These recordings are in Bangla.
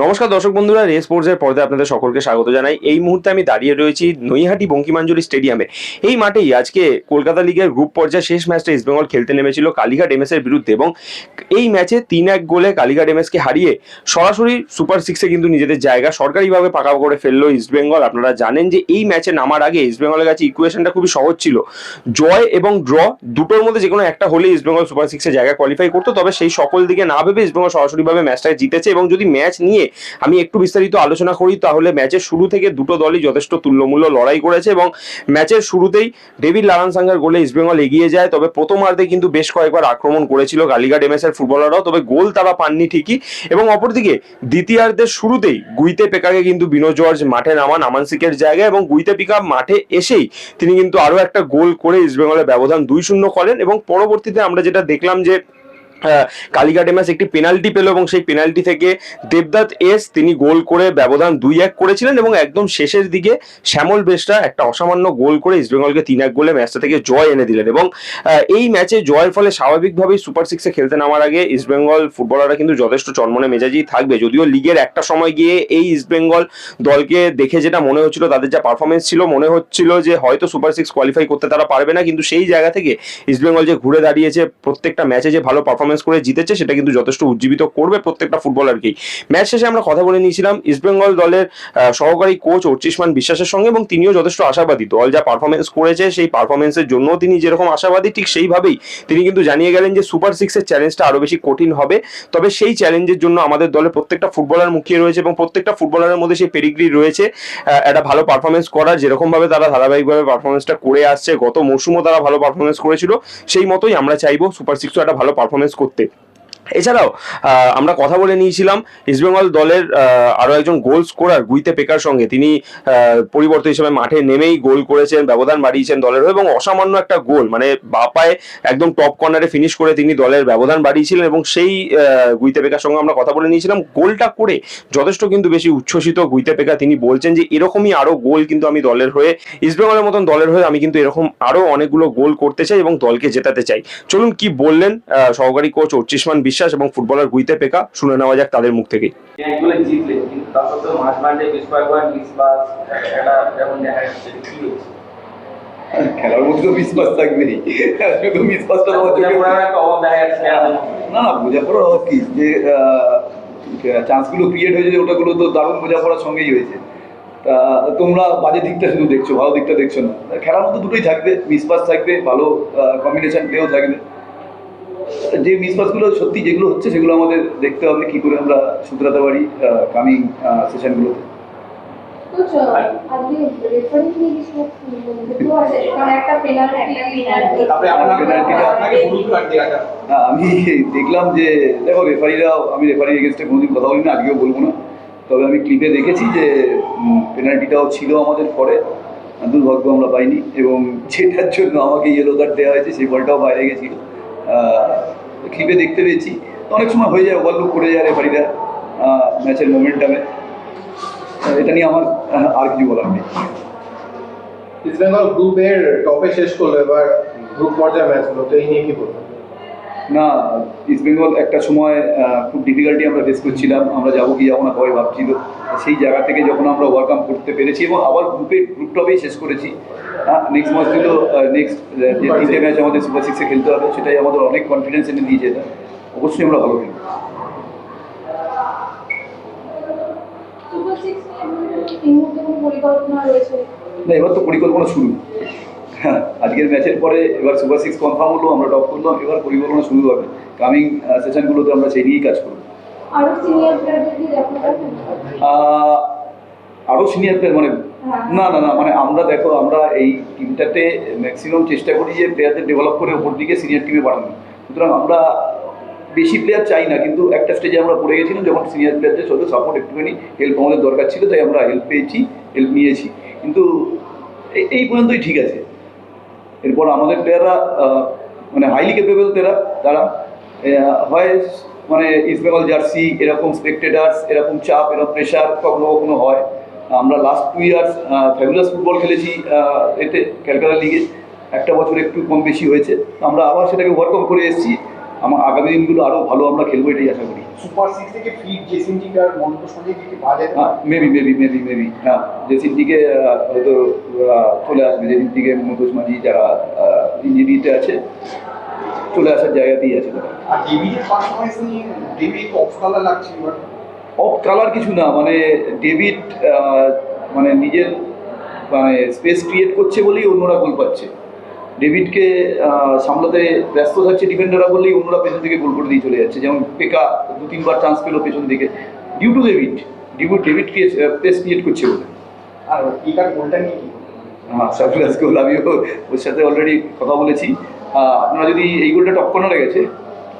নমস্কার দর্শক বন্ধুরা, রেস স্পোর্টসের পর্দায় আপনাদের সকলকে স্বাগত জানাই। এই মুহূর্তে আমি দাঁড়িয়ে রয়েছি নৈহাটি বঙ্কিমাঞ্জলি স্টেডিয়ামে। এই মাঠেই আজকে কলকাতা লিগের গ্রুপ পর্যায়ে শেষ ম্যাচটা ইস্টবেঙ্গল খেলতে নেমেছিল কালীঘাট এমএস এর বিরুদ্ধে এবং এই ম্যাচে তিন এক গোলে কালীঘাট এমএসকে হারিয়ে সরাসরি সুপার সিক্সে কিন্তু নিজেদের জায়গা সরকারিভাবে পাকা করে ফেলল ইস্টবেঙ্গল আপনারা জানেন যে এই ম্যাচে নামার আগে ইস্টবেঙ্গলের কাছে ইকুয়েশনটা খুবই সহজ ছিল। জয় এবং ড্র দুটোর মধ্যে যে কোনো একটা হলে ইস্টবেঙ্গল সুপার সিক্সে জায়গা কোয়ালিফাই করতো, তবে সেই সকল দিকে না ভেবে ইস্টবেঙ্গল সরাসরিভাবে ম্যাচটা জিতেছে এবং যদি ম্যাচ নিয়ে আমি একটু বিস্তারিত আলোচনা করি, তাহলে ম্যাচের শুরু থেকে দুটো দলই যথেষ্ট তুল্যমূল্য লড়াই করেছে এবং ম্যাচের শুরুতেই ডেভিড লালান সাঙ্গার গোলে ইস্টবেঙ্গল এগিয়ে যায়, তবে প্রথমার্ধে কিন্তু বেশ কয়েকবার আক্রমণ করেছিল কালীঘাট এমএস এর ফুটবলাররাও, তবে গোল তারা পাননি ঠিকই এবং অপরদিকে দ্বিতীয়ার্ধের শুরুতেই গুইতে পেকাকে কিন্তু বিনো জর্জ মাঠে নামান আমানসিকের জায়গায় এবং গুইতে পিকা মাঠে এসেই তিনি কিন্তু আরও একটা গোল করে ইস্টবেঙ্গলের ব্যবধান দুই শূন্য করেন এবং পরবর্তীতে আমরা যেটা দেখলাম যে কালীঘাট এমএস একটি পেনাল্টি পেল এবং সেই পেনাল্টি থেকে দেবদাত এস তিনি গোল করে ব্যবধান দুই এক করেছিলেন এবং একদম শেষের দিকে শ্যামল বেশরা একটা অসামান্য গোল করে ইস্টবেঙ্গলকে তিন এক গোলে ম্যাচটা থেকে জয় এনে দিলেন এবং এই ম্যাচে জয়ের ফলে স্বাভাবিকভাবেই সুপার সিক্সে খেলতে নামার আগে ইস্টবেঙ্গল ফুটবলাররা কিন্তু যথেষ্ট চনমনে মেজাজেই থাকবে। যদিও লিগের একটা সময় গিয়ে এই ইস্টবেঙ্গল দলকে দেখে যেটা মনে হচ্ছিল, তাদের যা পারফরমেন্স ছিল, মনে হচ্ছিল যে হয়তো সুপার সিক্স কোয়ালিফাই করতে তারা পারবে না, কিন্তু সেই জায়গা থেকে ইস্টবেঙ্গল যে ঘুরে দাঁড়িয়েছে, প্রত্যেকটা ম্যাচে যে ভালো পারফরমেন্স করে জিতেছে, সেটা কিন্তু যথেষ্ট উজ্জীবিত করবে প্রত্যেকটা ফুটবলারকেই ম্যাচ শেষে আমরা কথা বলে নিয়েছিলাম ইস্টবেঙ্গল দলের সহকারী কোচ অর্চিসমান বিশ্বাসের সঙ্গে এবং তিনিও যথেষ্ট আশাবাদী। দল যা পারফরমেন্স করেছে, সেই পারফরমেন্সের জন্য তিনি যেরকম আশাবাদী, ঠিক সেইভাবেই তিনি কিন্তু জানিয়ে গেলেন যে সুপার সিক্সের চ্যালেঞ্জটা আরও বেশি কঠিন হবে। তবে সেই চ্যালেঞ্জের জন্য আমাদের দলের প্রত্যেকটা ফুটবলার মুখিয়ে রয়েছে এবং প্রত্যেকটা ফুটবলারের মধ্যে সেই পেরিগ্রি রয়েছে। একটা ভালো পারফরমেন্স করার যেরকম ভাবে তারা ধারাবাহিকভাবে পারফরমেন্সটা করে আসছে, গত মৌসুমও তারা ভালো পারফরমেন্স করেছিল, সেই মতোই আমরা চাইব সুপার সিক্সও একটা ভালো পারফরমেন্স করতে। এছাড়াও আমরা কথা বলে নিয়েছিলাম ইস্টবেঙ্গল দলের আহ, আরও একজন গোল স্কোরার গুইতে পেকার সঙ্গে। তিনি পরিবর্তন হিসেবে মাঠে নেমেই গোল করেছেন ব্যবধান বাড়িয়েছেন দলের এবং অসামান্য একটা গোল মানে বাপায় একদম টপ কর্নারে ফিনিশ করে তিনি দলের ব্যবধান বাড়িয়েছিলেন এবং সেই গুইতে পেকার সঙ্গে আমরা কথা বলে নিয়েছিলাম। গোলটা করে যথেষ্ট কিন্তু বেশি উচ্ছ্বসিত গুইতে পেকা তিনি বলছেন যে এরকমই আরও গোল কিন্তু আমি দলের হয়ে ইস্টবেঙ্গলের মতন দলের হয়ে আমি কিন্তু এরকম আরও অনেকগুলো গোল করতে চাই এবং দলকে জেতাতে চাই। চলুন কি বললেন সহকারী কোচ অর্চিসমান বিশ্বাস? এবং ফুটবলার গুইতে পেকা শুনে নেওয়া যাক তাদের মুখ থেকে ম্যাচগুলো জিতলে কিন্তু তা সত্ত্বেও মাঝ মাঠে বেশ কয়েকবার মিস পাস এটা এখন দেখা যাচ্ছে কি হচ্ছে? খেলার মধ্যে মিসপাস থাকবেই। শুধু না না বোঝাপড়ার অভাব কি? যে চান্সগুলো ক্রিয়েট হয়েছে ওটাগুলো তো দারুণ বোঝাপড়ার সঙ্গেই হয়েছে। তা তোমরা বাজে দিকটা শুধু দেখছ ভালো দিকটা দেখছ না। খেলার মধ্যে দুটোই থাকবে মিসপাস থাকবে ভালো কম্বিনেশন প্লেও থাকবে। যে মিসপাসগুলো সত্যি যেগুলো হচ্ছে সেগুলো আমাদের দেখতে হবে কি করে আমরা শুধরাতে পারি কামিং সেশনগুলোতে রেফারি আমি দেখলাম যে দেখো রেফারিরা আমি রেফারির এগেনস্টে কোনোদিন কথা বলি না আজকেও বলব না। তবে আমি ক্লিপে দেখেছি যে পেনাল্টিটাও ছিল আমাদের পরে। দুর্ভাগ্য আমরা পাইনি এবং যেটার জন্য আমাকে ইয়েলো কার্ড দেওয়া হয়েছে সেই বলটাও বাইরে গেছিল। ক্লিপে দেখতে পেয়েছি। অনেক সময় হয়ে যায় ওভারলুক করে যায় রেফারিরা ম্যাচের মোমেন্টামে এটা নিয়ে আমার আর কিছু বলার নেই। ইস্ট বেঙ্গল গ্রুপের টপে শেষ করল, এবার গ্রুপ পর্যায়ে ম্যাচগুলো তো এই নিয়ে কি বলব? না ইস্ট বেঙ্গল একটা সময় খুব ডিফিকাল্টি আমরা ফেস করছিলাম আমরা যাব কি যাব না সবাই ভাবছিল। সেই জায়গা থেকে যখন আমরা ওভারকাম করতে পেরেছি এবং আবার গ্রুপে গ্রুপ টপেই শেষ করেছি। নেক্সট ম্যাচ ছিল নেক্সট যে তিনটে ম্যাচ আমাদের সুপার সিক্সে খেলতে হবে সেটাই আমাদের অনেক কনফিডেন্স এনে দিয়েছে এটা অবশ্যই আমরা ভালো খেলব। না এবার তো পরিকল্পনা শুরু। আজকের ম্যাচের পরে এবার সুপার সিক্স কনফার্ম হলো আমরা টপ করলাম এবার পরিকল্পনা শুরু হবে। কামিং সেশনগুলোতে আমরা সেই নিয়েই কাজ করব। আরও সিনিয়র প্লেয়ার মানে হ্যাঁ। না না না মানে আমরা দেখো আমরা এই টিমটাতে ম্যাক্সিমাম চেষ্টা করি যে প্লেয়ারদের ডেভেলপ করে ওপর দিকে সিনিয়র টিমে বাড়ানো। সুতরাং আমরা বেশি প্লেয়ার চাই না কিন্তু একটা স্টেজে আমরা পড়ে গেছিলাম যখন সিনিয়র প্লেয়ারদের সাথে সাপোর্ট একটুখানি হেল্প আমাদের দরকার ছিল তাই আমরা হেল্প পেয়েছি হেল্প নিয়েছি। কিন্তু এই পর্যন্তই ঠিক আছে। এরপর আমাদের প্লেয়াররা মানে হাইলি ক্যাপেবল তারা তারা হয় মানে ইস্টবেঙ্গল জার্সি এরকম স্পেকটেটার্স এরকম চাপ, এরকম প্রেশার কখনো কখনো হয়। আমরা last two years fabulous football খেলেছি এতে, ক্যালকাটা লিগে একটা বছর একটু কম বেশি হয়েছে। আমরা আবার সেটাকে ওভারকম করে এসেছি। আমার আগামী দিনগুলো আরও ভালো আমরা খেলব এটাই আশা করি। সুপার সিক্স থেকে ফিট জেসিন্টিকার মন্ত্র সঙ্গে কি পাওয়া যায় মেবি মেবি মেবি মেবি হ্যাঁ দিকে হয়তো চলে আসবে। দিকে মুকেশ মাঝি যারা ইঞ্জিনিয়ারিতে আছে চলে আসার জায়গাতেই আছে তারা। আর ডেভিডের পারফরমেন্স নিয়ে ডেভিড অফ কালার লাগছে এবার। অফ কালার কিছু না মানে ডেভিড মানে নিজের মানে স্পেস ক্রিয়েট করছে বলেই অন্যরা গোল পাচ্ছে। ডেভিডকে সামলাতে ব্যস্ত থাকছে ডিফেন্ডাররা বললেই অন্যরা পেছন থেকে গোল করে দিয়ে চলে যাচ্ছে। যেমন পেকা দু তিনবার চান্স পেল পেছন দিকে। ডিউ টু ডেভিড ডিউ ডেভিডকে স্পেস ক্রিয়েট করছে বলে আর এটার গোলটা নিয়ে হ্যাঁ সারপ্রাইজ গোল আমিও ওর সাথে অলরেডি কথা বলেছি। আপনারা যদি এই গোলটা টপ কর্নারে গেছে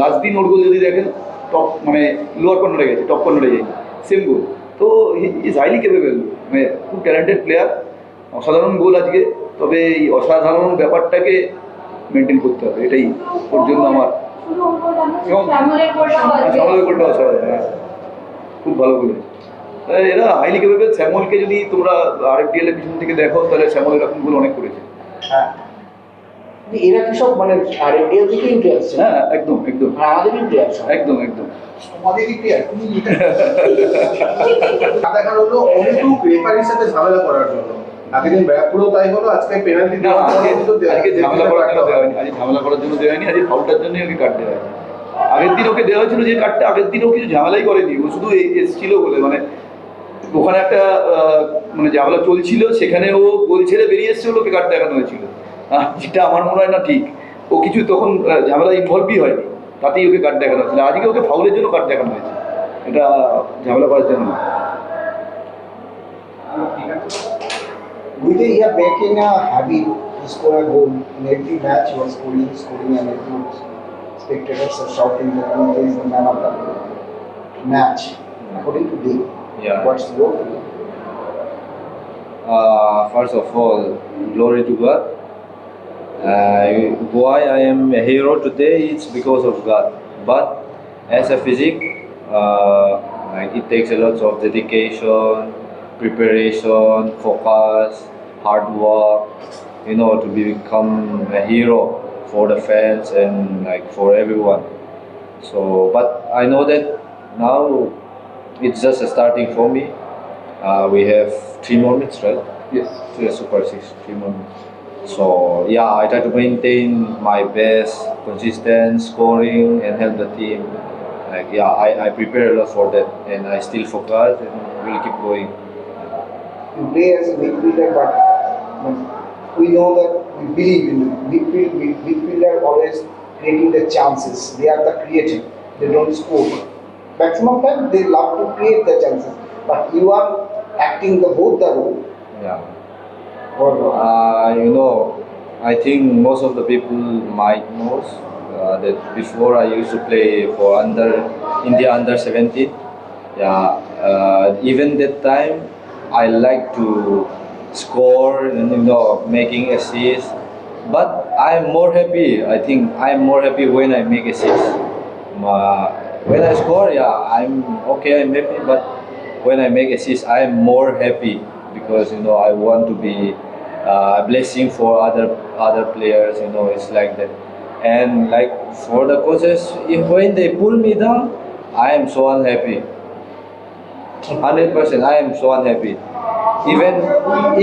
লাস্ট দিন ওর গোল যদি দেখেন টপ মানে লোয়ার কর্নারে গেছে টপ কর্নারে যায়নি। সেম গোল তো ইজ হাইলি ক্যাপেবল মানে খুব ট্যালেন্টেড প্লেয়ার অসাধারণ গোল আজকে। তবে এই অসাধারণ ব্যাপারটাকে মেনটেন করতে হবে এটাই ওর জন্য আমার এবং শ্যামলের গোলটা অসাধারণ হ্যাঁ। খুব ভালো গোল এরা হাইলি ক্যাপেবল শ্যামলকে যদি তোমরা আরএফডিএল এর পিছন থেকে দেখো তাহলে শ্যামল এরকম গোল অনেক করেছে। হ্যাঁ। এরা কি সব মানে আর এর দিকে হ্যাঁ একদম একদম। উঠে একদম একদম। তুমি হলো রেফারির সাথে ঝামেলা করার জন্য। আগের দিন ব্যারাকপুরেও তাই হলো আজকে পেনাল্টি না আজকে আজকে ঝামেলা করার জন্য দেওয়া হয়নি আজকে ঝামেলা করার জন্য দেওয়া হয়নি আজকে ফাউলটার জন্যই ওকে কাট দেওয়া হয়েছে আগের দিন ওকে দেওয়া হয়েছিল যে কাটটা আগের দিন ও কিছু ঝামেলাই করেনি ও শুধু এসছিল বলে মানে ওখানে একটা মানে ঝামেলা চলছিল সেখানে ও গোল ছেড়ে বেরিয়ে এসছে ওকে কাট দেখানো হয়েছিল। যেটা আমার মনে হয় না ঠিক। ও কিছু তখন ঝামেলা ইনভলভই হয়নি তাতেই ওকে কাট দেখানো হয়েছিল। আজকে ওকে ফাউলের জন্য কাট দেখানো হয়েছে। এটা ঝামেলা করার জন্য না। With year making a habit to score a goal in every match, he was scoring, scoring, and every spectators are shouting that he is the man of the match. According to Dave, Yeah. what's your feeling? Uh, first of all, glory to God. Uh, why I am a hero today? It's because of God. But as a physic, uh, like it takes a lot of dedication, preparation, focus, hard work, you know, to become a hero for the fans and like for everyone. So, but I know that now it's just a starting for me. Uh, we have three more minutes, right? Yes. To the Super Six, three more minutes. So yeah, I try to maintain my best, consistent scoring, and help the team. Like yeah, I, I prepare a lot for that, and I still focus and will keep going. You play as a midfielder, but, we know that we believe in them. midfield. mid- Midfielder always creating the chances. They are the creator. They don't score. Maximum time they love to create the chances. But you are acting the both the role. Yeah. Uh, you know, I think most of the people might know uh, that before I used to play for under India under 17. Yeah, uh, even that time I like to score and you know making assists. But I'm more happy. I think I'm more happy when I make assists. Uh, when I score, yeah, I'm okay. I'm happy. But when I make assists, I'm more happy because you know I want to be uh, a blessing for other other players. You know, it's like that. And like for the coaches, if when they pull me down, I am so unhappy. Hundred percent, I am so unhappy. Even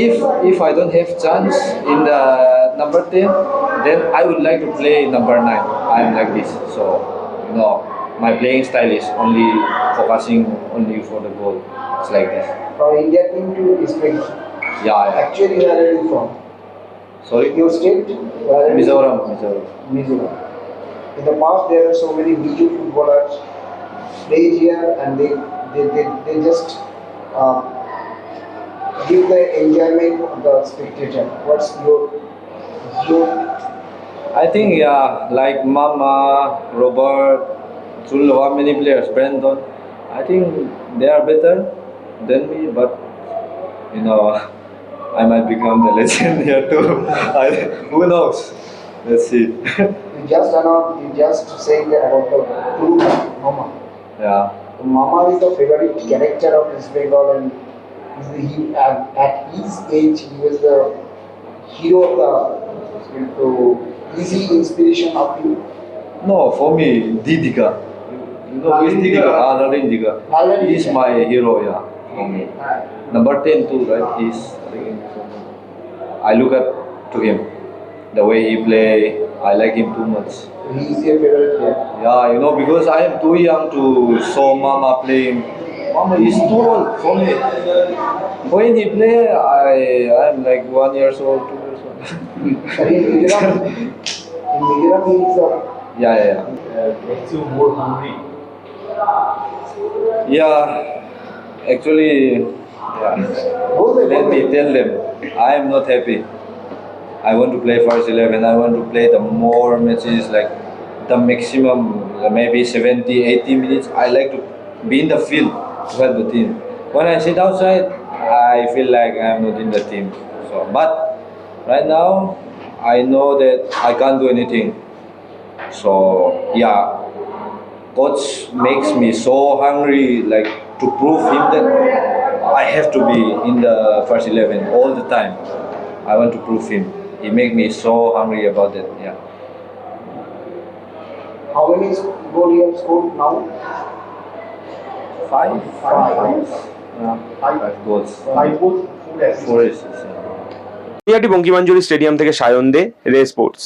if if I don't have chance in the number ten, then I would like to play number nine. I'm like this, so you know my playing style is only focusing only for the goal. It's like this. for India team to speak. Yeah, yeah. Actually, you are ready from Sorry, your state. you Mizoram, Mizoram. Mizoram. In the past, there are so many Viju footballers played here, and they they, they, they just uh, give the enjoyment of the spectator. What's your your I think yeah, like Mama, Robert, how many players? Brandon. I think they are better than me, but you know, I might become the legend here too. I, who knows? Let's see. you just announced, you just saying about the Mama. yeah. Mama is the favorite character of East Bengal, and he, at, at his age, he was the hero of the. So, is he inspiration of you? No, for me, Didika. No, he's Diga. Ah, Lalin Diga. Lalin He's my hero, yeah. For me. Number 10 too, right? He's I look up to him. The way he play, I like him too much. He is your favorite player. Yeah, you know, because I am too young to saw Mama playing. Mama old for me. When he play, I I'm like one years old, two years old. In in yeah, yeah, yeah. Yeah, actually, yeah. Let me tell them, I am not happy. I want to play first 11. I want to play the more matches, like the maximum, maybe 70, 80 minutes. I like to be in the field help the team. When I sit outside, I feel like I'm not in the team. So, but right now, I know that I can't do anything. So, yeah, coach makes me so hungry, like to prove him that I have to be in the first 11 all the time. I want to prove him. He make me so hungry about that. Yeah. how many goal you have scored now? Five? Five. five, Five goals. Five goals, four assists. Naihati Bankimanjali stadium থেকে সায়ন দে রে স্পোর্টস